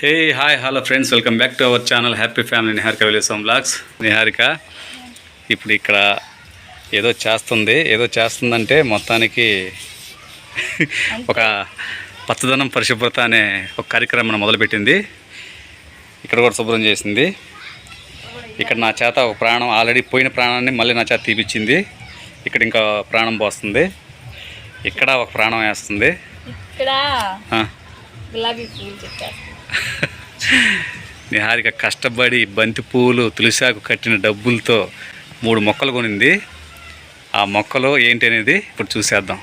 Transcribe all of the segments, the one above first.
Hey hi hello friends welcome back to our channel happy family Niharika విలేసం vlogs Niharika ఇప్పుడు ఇక్కడ ఏదో చేస్తుంది ఏదో చేస్తుందంటే మొత్తానికి ఒక పచ్చదనం పరిశుభ్రత అనే ఒక కార్యక్రమం మొదలుపెట్టింది. ఇక్కడ కూడా శుభ్రం చేసింది. ఇక్కడ నా చేత ఒక ప్రాణం ఆల్రెడీ పోయిన ప్రాణాన్ని మళ్ళీ నా చేత తీపిచ్చింది. ఇక్కడ ఇంకా ప్రాణం పోస్తుంది. ఇక్కడ ఒక ప్రాణం వేస్తుంది. ఇక్కడ. గులాబీ పూలు చెప్పారు నిహారిక కష్టపడి బంతి పువ్వులు తులసాకు కట్టిన డబ్బులతో మూడు మొక్కలు కొనింది. ఆ మొక్కలు ఏంటి అనేది ఇప్పుడు చూసేద్దాం.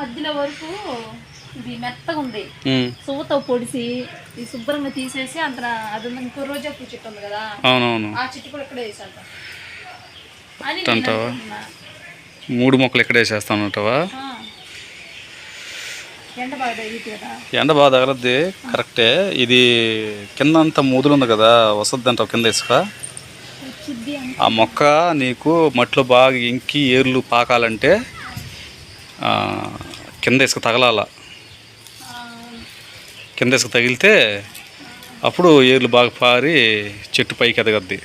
మధ్యలో వరకు ఇది మెత్తగా ఉంది. ఉమ్, సువ్వతో పొడిసి ఇది శుభ్రంగా తీసేసి అంత అది ఉంది, ఇంకో రోజా పూ చెట్టు ఉంది కదా. అవునవును. ఆ చెట్టు కూడా ఇక్కడే. మూడు మొక్కలు ఇక్కడే చేస్తానంటావా ఆ. ఎండ బాగా తగలద్ది కరెక్టే. ఇది కింద అంతా ముదులు ఉంది కదా వసద్ది అంటావు కింద ఇసుక. ఆ మొక్క నీకు మట్టిలో బాగా ఇంకి ఏర్లు పాకాలంటే కింద ఇసుక తగలాల. కింద ఇసుక తగిలితే అప్పుడు ఏర్లు బాగా పారి చెట్టు పైకి ఎదగద్ది.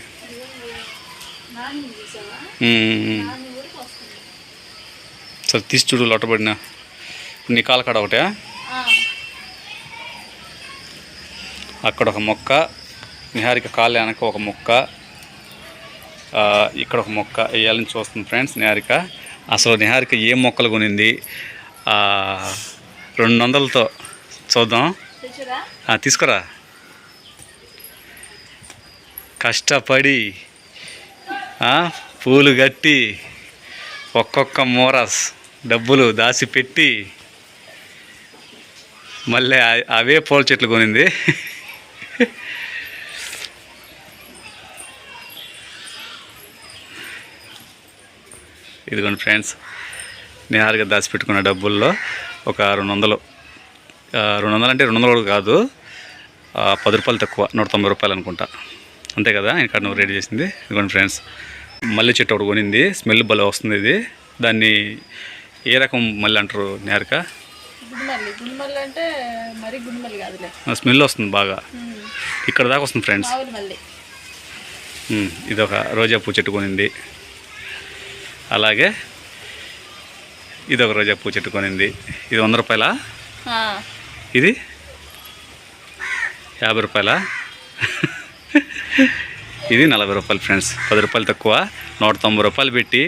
సరే తీసి చూడు లొట్టబడిన నీ కాడ ఒకటే. అక్కడ ఒక మొక్క నిహారిక కాళ్ళ వెనక ఒక మొక్క ఇక్కడ ఒక మొక్క. వేయాలని చూస్తుంది ఫ్రెండ్స్ నిహారిక. అసలు నిహారిక ఏ మొక్కలు కొనింది? రెండు వందలతో చూద్దాం. తీసుకురా. కష్టపడి పూలు కట్టి ఒక్కొక్క మూరస్ డబ్బులు దాచిపెట్టి మళ్ళీ అవే పూల చెట్లు కొనింది. ఇదిగోండి ఫ్రెండ్స్ నిహారుగా దాచిపెట్టుకున్న డబ్బుల్లో ఒక రెండు వందలు. రెండు వందలు అంటే రెండు వందలు కూడా కాదు పది రూపాయలు తక్కువ నూట తొంభై రూపాయలు అనుకుంటా. అంతే కదా ఇక్కడ నువ్వు రెడీ చేసింది. ఇదిగోండి ఫ్రెండ్స్ మల్లె చెట్టు ఒకటి కొనింది స్మెల్ భలే వస్తుంది ఇది. దాన్ని ఏ రకం మళ్ళీ అంటారు నేరక గుడిమల్లి. గుడిమల్లి అంటే మరీ గుడిమల్లి కాదులే. స్మెల్ వస్తుంది బాగా. ఇక్కడ దాకా వస్తుంది ఫ్రెండ్స్. ఇది ఒక రోజా పూ చెట్టు కొనింది. అలాగే ఇది ఒక రోజా పూ చెట్టు కొనింది. ఇది వంద రూపాయల. ఇది? యాభై రూపాయల? ఇది నలభై రూపాయలు ఫ్రెండ్స్. పది రూపాయలు తక్కువ. నూట తొంభై రూపాయలు పెట్టి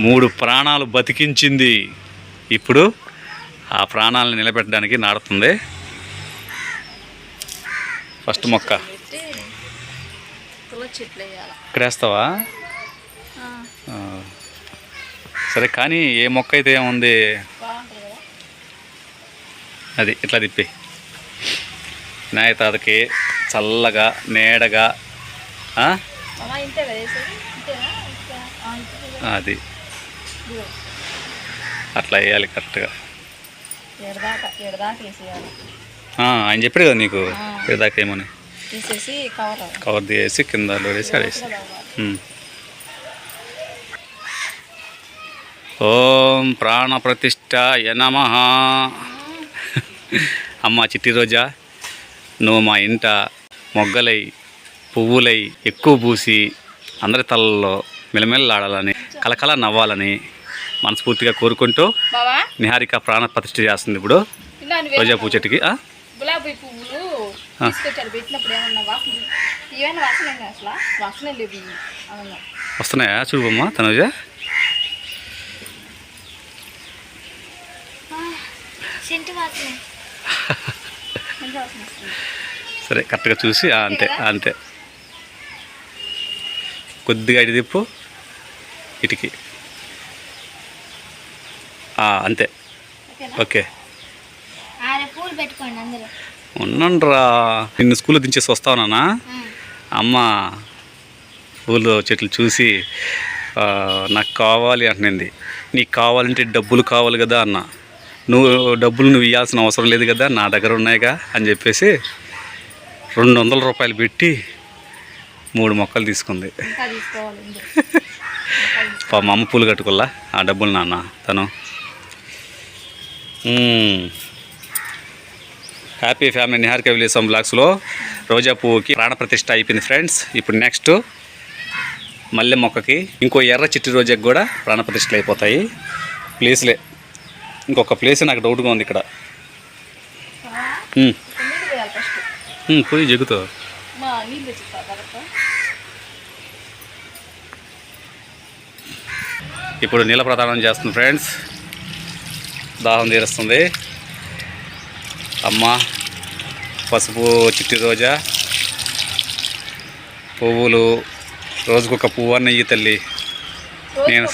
మూడు ప్రాణాలు బతికించింది. ఇప్పుడు ఆ ప్రాణాలను నిలబెట్టడానికి నాడుతుంది. ఫస్ట్ మొక్క. పెట్టి తులసి చెట్లు వేయాలి ఇక్కడ వేస్తావా ఆ. సరే కానీ ఏ మొక్క అయితే ఏముంది? అది ఇట్లా తిప్పి. వినాయక తాతకి చల్లగా నీడగా. అది. అట్లా వేయాలి కరెక్ట్గా. వేసేయాలి. ఆయన చెప్పాడు కదా నీకు ఆ. ఇదాకా ఏమని తీసేసి కవర్ కవర్ తీసి కింద వేసి ఆడేసి. ఓం ప్రాణ ప్రతిష్ట నమ. అమ్మ చిట్టి రోజా నువ్వు మా ఇంట మొగ్గలై పువ్వులై ఎక్కువ పూసి అందరి తలల్లో మిలమిల్లాడాలని కలకల నవ్వాలని మనస్ఫూర్తిగా కోరుకుంటూ నిహారిక ప్రాణ ప్రతిష్ఠ చేస్తుంది ఇప్పుడు. రోజా పూ చెట్టుకి ఆ? గులాబీ పువ్వులు ఆ. తీసుకొచ్చారు పెట్టినప్పుడు ఏమన్నా వాసన ఏమైనా వాసన ఏంటి అసలు? వాసన లేవు ఇవి. అవును. వస్తున్నాయా? చూడమ్మా తనుజ. సరే కరెక్ట్గా చూసి అంతే అంతే. కొద్దిగా ఇటు తిప్పు ఇటుకి. అంతే. ఓకే. ఉండండిరా నిన్ను స్కూల్లో దించేసి వస్తావునా అమ్మ పూలు చెట్లు చూసి నాకు కావాలి అంటున్నది నీకు కావాలంటే డబ్బులు కావాలి కదా అన్న. నువ్వు డబ్బులు నువ్వు ఇవ్వాల్సిన అవసరం లేదు కదా నా దగ్గర ఉన్నాయిగా అని చెప్పేసి రెండు వందల రూపాయలు పెట్టి మూడు మొక్కలు తీసుకుంది. మా అమ్మ పూలు కట్టుకోల్లా ఆ డబ్బులు నాన్న తను. హ్యాపీ ఫ్యామిలీ నిహారిక విలేసం బ్లాగ్స్లో రోజా పువ్వుకి ప్రాణప్రతిష్ఠ అయిపోయింది ఫ్రెండ్స్. ఇప్పుడు నెక్స్ట్ మల్లె మొక్కకి ఇంకో ఎర్ర చిట్టి రోజాకి కూడా ప్రాణప్రతిష్ఠలు అయిపోతాయి. ప్లేస్లే ఇంకొక ప్లేస్ నాకు డౌట్గా ఉంది ఇక్కడ. పోయి జగుతో ఇప్పుడు నీళ్ళ ప్రదానం చేస్తుంది ఫ్రెండ్స్. దాహం తీరుస్తుంది. అమ్మ పసుపు చిట్టి రోజా పువ్వులు రోజుకొక పువ్వు అన్న ఈ తల్లి? నేను-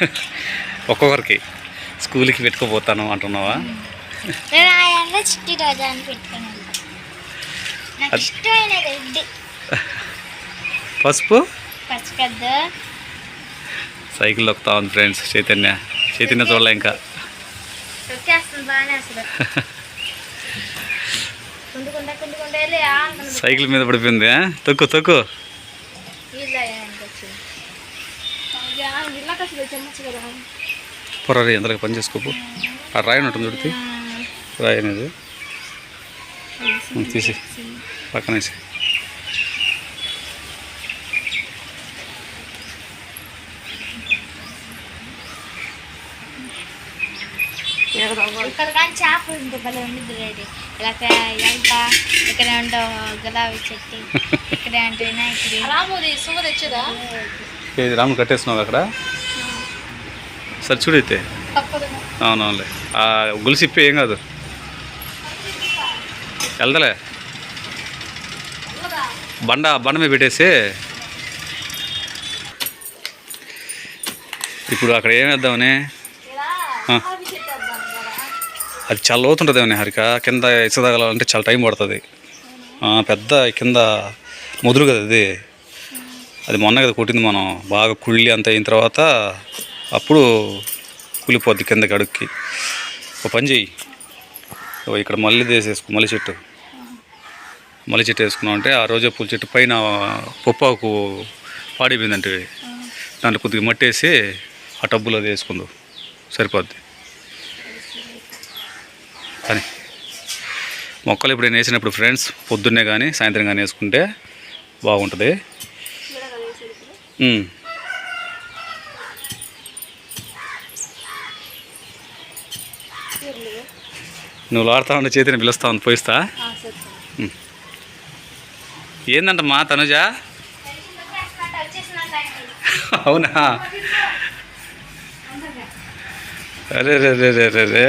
ఒక్కొక్కరికి స్కూల్కి పెట్టుకోపోతాను అంటున్నావా? పసుపు? సైకిల్ దొక్కుతా ఉంది ఫ్రెండ్స్ చైతన్య. చైతన్య చూడలే ఇంకా. బాగానే అసలు వెళ్ళి. సైకిల్ మీద పడిపోయింది? తొక్కు తొక్కు పొర్రీ ఎంతలకు పని చేసుకోపు ఆ రాయి ఉంటుంది చూడితే రాయి అనేది ఉమ్, తీసి పక్కనేసి ఇక్కడ భలే ఉండిద్ది రెడీ ఇలా ఇక్కడ ఉంటే గులాబీ చెట్టు ఇక్కడ అంటే వినాయకుడి రాముది సుమ తెచ్చేదా ఏది రాముడు కట్టేస్తున్నావు అక్కడ? సరే చూడైతే అవునవునులే. ఆ గొలుసు ఇప్పి ఏం కాదు. వెళ్దలే. బండ బండ మీద పెట్టేసి. ఇప్పుడు అక్కడ ఏం వేద్దామని ఇలా ఆ. అవి చెప్పేద్దాం కదా అది చాలా లోతుంటుంది ఏమన్నా హరిక కింద ఇసుక చాలా టైం పడుతుంది. పెద్ద కింద ముదురు కదా అది అది మొన్న కదా కొట్టింది మనం. బాగా కుళ్ళి అంత అయిన తర్వాత అప్పుడు కూలిపోద్ది కిందకి అడుక్కి. ఒక పని చెయ్యి. ఇక్కడ మళ్ళీ వేసేసుకో మల్లి చెట్టు. మల్లి చెట్టు వేసుకున్నాం అంటే ఆ రోజా పూల చెట్టు పైన పొప్పాకు పాడైపోయిందంటే దాంట్లో కొద్దిగా మట్టేసి ఆ టబ్బులో అది వేసుకుందు. సరిపోద్ది. కానీ మొక్కలు ఇప్పుడు నేను వేసినప్పుడు ఫ్రెండ్స్ పొద్దున్నే కానీ సాయంత్రం కానీ వేసుకుంటే బాగుంటుంది. నువ్వు లాడుతా ఉండే చేతిని పిలుస్తా ఉంది పోయిస్తా? ఏందంట మా తనుజ? తనుజా అవునా? అరే రే రే రే రే.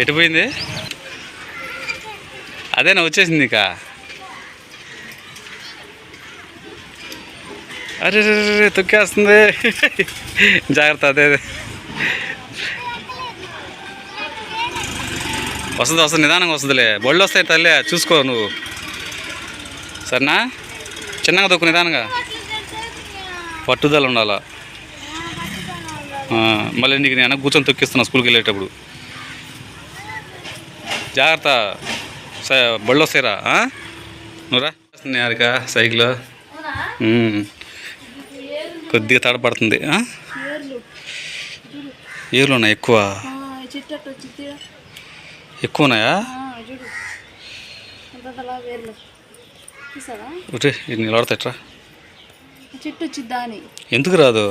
ఎటు పోయింది? అదేనా వచ్చేసింది ఇక. అరే రే తొక్కేస్తుంది. జాగ్రత్త అదే వస్తుంది వస్తుంది నిదానంగా వస్తుందిలే. బళ్ళు వస్తాయి తల్లి చూసుకో నువ్వు. సరేనా? చిన్నగా తొక్కు నిదానంగా. పట్టుదల ఉండాలా? మళ్ళీ నీకు నేను కూర్చొని తొక్కిస్తున్నా స్కూల్కి వెళ్ళేటప్పుడు. జాగ్రత్త. స బళ్ళు వస్తాయిరా నువ్వురా. వస్తుంది యారిక సైకిల్. కొద్దిగా తడపడుతుంది ఏర్లు ఉన్నాయి ఎక్కువ? ఎక్కువ ఉన్నాయా? చూడు నిలబడతాయట్రా. చెట్టు ఎందుకు రాదు?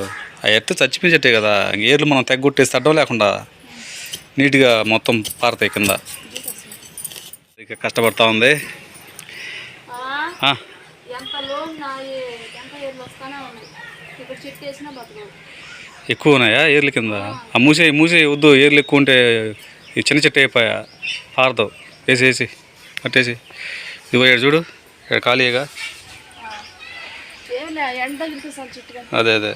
ఆ ఎట్టు చచ్చిపోయిన చెట్టే కదా. ఏర్లు మనం తెగ్గొట్టేసి తడ్డం లేకుండా నీట్గా మొత్తం పారతాయి కింద. ఇక కష్టపడతా ఉంది. ఎక్కువ ఉన్నాయా ఏర్ల కింద? ఆ. మూసే మూసే వద్దు ఏర్లు ఎక్కువ ఉంటే ఈ చిన్న చెట్టు అయిపోయా. పారదు. వేసి వేసి ఇదిగో ఇక్కడ చూడు ఇక్కడ ఖాళీగా అదే అదే.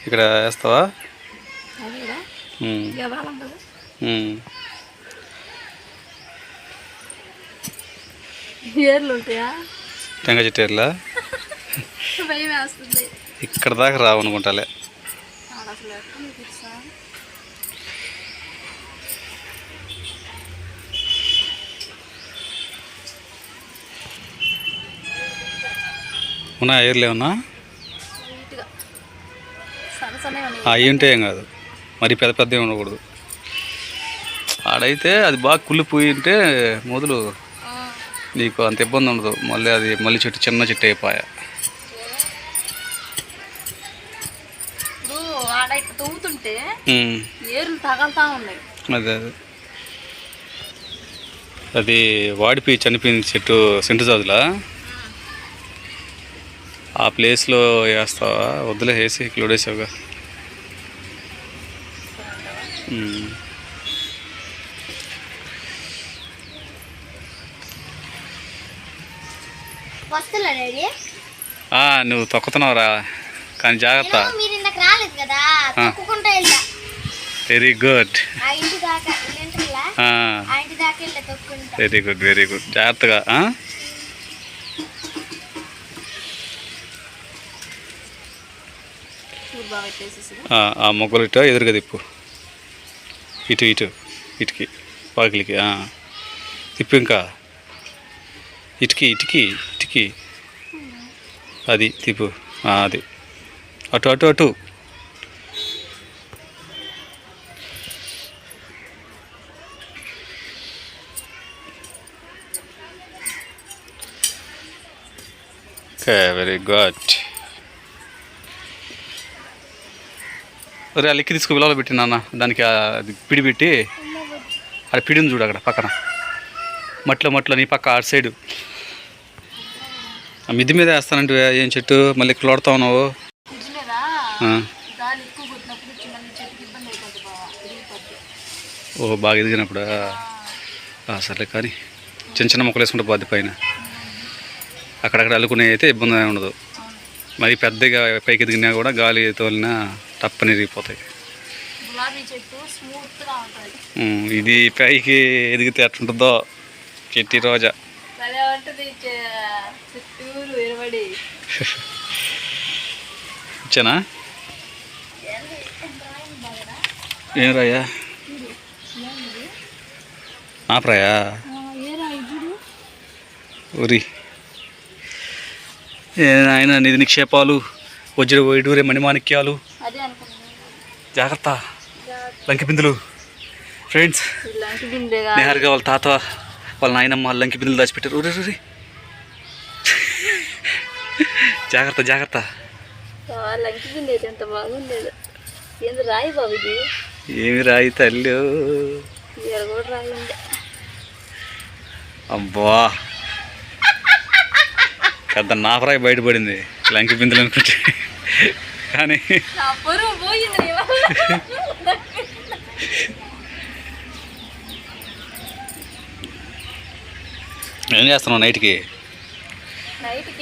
ఇక్కడ వేస్తావా అది కూడా ఉమ్, ఎదాలం కదా ఉమ్. ఏర్లు ఉంటాయా? చెట్టు ఏర్లా? భయం వేస్తుంది. ఇక్కడ దాకా రావు అనుకుంటాలే. ఆడ అసలు ఎక్కడ తెలుసా? ఉన్నా ఏర్లు ఏమన్నా? అవి ఉంటే ఏం కాదు. మరి పెద్ద పెద్ద ఉండకూడదు. ఆడైతే అది బాగా కుళ్ళిపోయి ఉంటే మొదలు నీకు అంత ఇబ్బంది ఉండదు. మళ్ళీ అది మళ్ళీ చెట్టు చిన్న చెట్టు అయిపోయా. ఇట్లా అదే అదే. అది వాడిపోయి చనిపోయింది చెట్టు సెంటు జాజులా? ఆ ప్లేస్లో వేస్తావా? వద్దులే వేసి ఇక్కడ వడేసావుగా వస్తున్నా డాడీ నువ్వు తొక్కుతున్నావురా కానీ జాగ్రత్త. నేను మీరు ఇందాక రాలేదు కదా తొక్కుకుంటా వెళ్ళా. Very good very good very good జాగ్రత్తగా ఆ? మొగ్గలు ఇటు ఎదురుగా తిప్పు. ఇటు ఇటు ఇటుకి వాకిలికి ఆ. తిప్పు ఇంకా. ఇటుకి ఇటుకి. ఇటుకి అది తిప్పు. అది. అటు అటు అటు. Very good. ఒరే ఆ లెక్కి తీసుకు విలువలో పెట్టి నాన్న. దానికి పిడి పెట్టి. అది పిడిని చూడు అక్కడ పక్కన. మట్లో మట్లో నీ పక్క అటు సైడు. మిద్ది మీద వేస్తానంటే ఏం చెట్టు? మళ్ళీ ఇక్కడ లోడుతా ఉన్నావు. ఓ బాగా ఎదిగినప్పుడు సర్లే కానీ చిన్న చిన్న మొక్కలు వేసుకుంటే బాధ్య పైన. అక్కడక్కడ అల్లుకునే అయితే ఇబ్బంది ఉండదు. మరి పెద్దగా పైకి ఎదిగినా కూడా గాలి తోలినా టప్పని ఎరిగిపోతాయి ఇది పైకి ఎదిగితే ఎట్లుంటుందో చెట్టి రోజా భలే ఉంటుంది చె- చుట్టూరు ఎరబడి ఇచ్చానా? ఏం రాయా? ఇది ఊరి ఏ ఆయన నిధి నిక్షేపాలు వజ్ర వైడూరే మణిమాణిక్యాలు జాగ్రత్త. లంకి బిందులు. ఫ్రెండ్స్ నిహారిగా వాళ్ళ తాత వాళ్ళ నాయనమ్మ లంకి బిందులు దాచిపెట్టారు. ఊరి ఊరి జాగ్రత్త జాగ్రత్త. ఎంత బాగుండేది. ఏంది రాయి బాబు ఇది? ఏమి రాయి తల్లి? ఇవాళ కూడా రాయి ఉండే అబ్బా. పెద్ద నాపరాయి బయటపడింది లంకి బిందులు అనుకుంటే. కానీ. ఏం చేస్తున్నావు నైట్కి? నైట్కి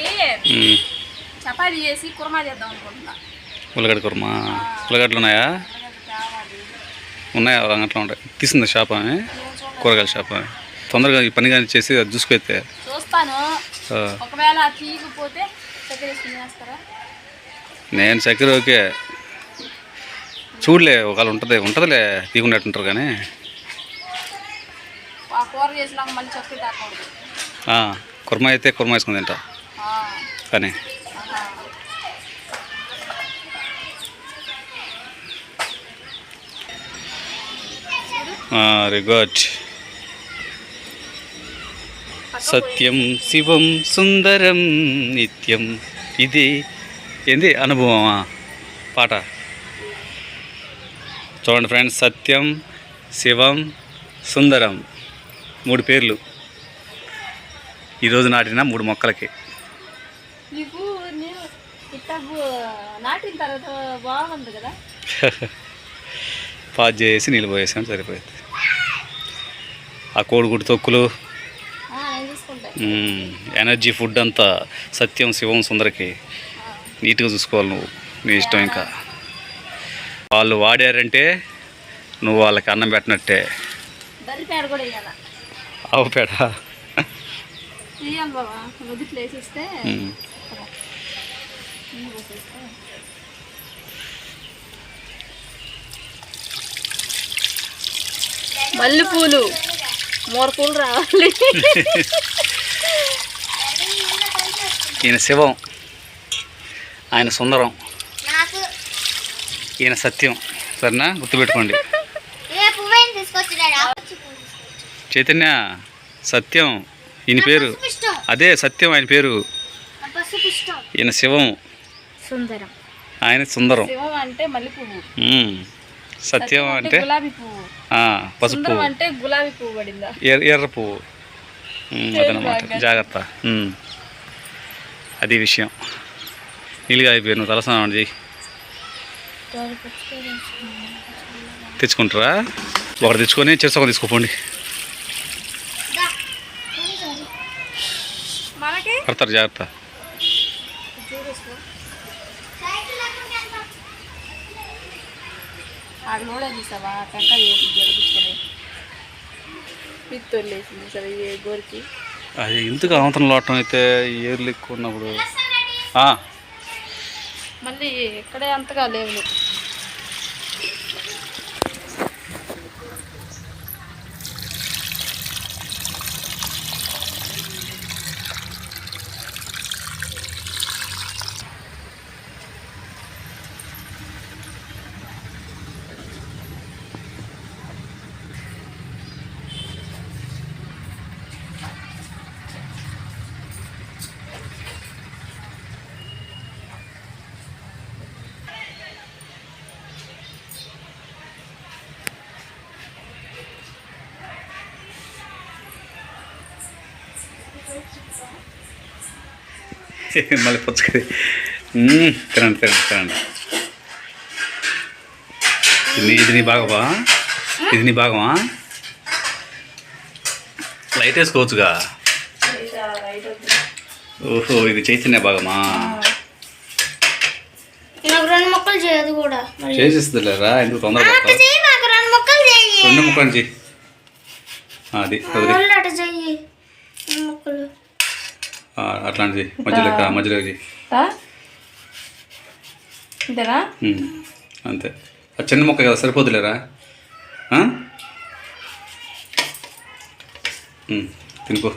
చపాతీ చేసి కుర్మా చేద్దాం అనుకుంటున్నా. ఉల్లగడ్డ కుర్మా? ఉల్లగడ్డలు ఉన్నాయా? ఉన్నాయా? అంగట్లో ఉంటాయి. తీసింది షాప్ ఆమె కూరగాయల షాప్ ఆమె తొందరగా ఈ పని కానీ చేసి అది చూస్తాను. ఒకవేళ తీయకపోతే వేస్తారా నేను చక్కెర ఓకే. చూడలే ఒకవేళ ఉంటుంది ఉంటుందిలే తీకున్నట్టుంటారు కానీ. కుర్మా అయితే కుర్మా వేసుకుని తింటా. పక్కనే కానీ వెరీ గుడ్ సత్యం శివం సుందరం నిత్యం. ఇది ఏంది అనుభవమా? పాట. చూడండి ఫ్రెండ్స్ సత్యం శివం సుందరం. మూడు పేర్లు. ఈరోజు నాటిన మూడు మొక్కలకి. నీకు నేను ఇట్లా నాటిన తర్వాత బాగుంది కదా? పాజ్ చేసి నీళ్ళు పోయేసాం సరిపోయింది. ఆ కోడిగుడ్డు తొక్కులు. ఎనర్జీ ఫుడ్ అంతా సత్యం శివం సుందరకి నీట్గా చూసుకోవాలి నువ్వు. నీ ఇష్టం ఇంకా. వాళ్ళు వాడారంటే నువ్వు వాళ్ళకి అన్నం పెట్టినట్టే. ఆవు పేడ. మ్మ్. నీళ్ళు పోసేస్తే మల్లెపూలు. మూడు పూలు రావాలి. ఈయన శివం. ఆయన సుందరం. నాకు ఈయన సత్యం. సరేనా? గుర్తుపెట్టుకోండి. చైతన్య సత్యం ఈయన పేరు. అదే సత్యం ఆయన పేరు. ఈయన శివం సుందరం. ఆయన సుందరం. శివం అంటే మల్లె పువ్వు. సత్యం అంటే గులాబీ పువ్వు. పసుపు అంటే గులాబీ పువ్వు పడిందా? ఎర్ర పువ్వు. అదనమాట. జాగ్రత్త. అది విషయం. నీళ్ళుగా అయిపోయి నువ్వు. తలస్నానం చేయి తెచ్చుకుంటారా? ఒకటి తెచ్చుకొని చేర్చుకొని తీసుకోపోండి. మనకి పడతారు జాగ్రత్త. అది కూడా తీసావా టెంకాయ జరిపించుకొని పిత్తోళ్ళు వేసింది సరే ఏ గోరికి? అది ఎందుకు అవతల లోటం అయితే ఏర్లు ఎక్కువ ఉన్నప్పుడు? మళ్ళీ ఇక్కడే అంతగా లేవు మళ్ళీ పుచ్చకాయ మ్మ్, తినండి తినండి తినండి. ఇది నీ- భాగమా? ఇది నీ భాగమా? లైట్ వేసుకోవచ్చుగా? ఓహో ఇది చైతన్య భాగమా? రెండు మొక్కలు చేయదు కూడా. మరి చేసేస్తుందిలేరా? ఎందుకు తొందర అట్ట చెయ్యి నాకు రెండు మొక్కలు రెండు ముక్కలు అది మొక్కలు. అట్లాంటిది మధ్యలో మధ్యలో అంతే. ఆ చిన్న మొక్క కదా సరిపోతులేరా? తినుకో.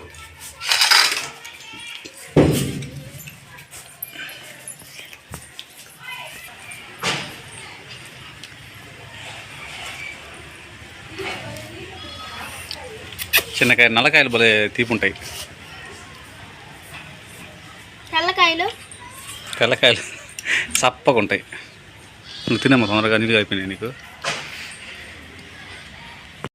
చిన్నకాయ నల్లకాయలు భలే తీపి తెల్లకాయలు చప్పగా ఉంటాయి. నువ్వు తినమ్మా తొందరగా నీళ్ళు అయిపోయినాయి నీకు.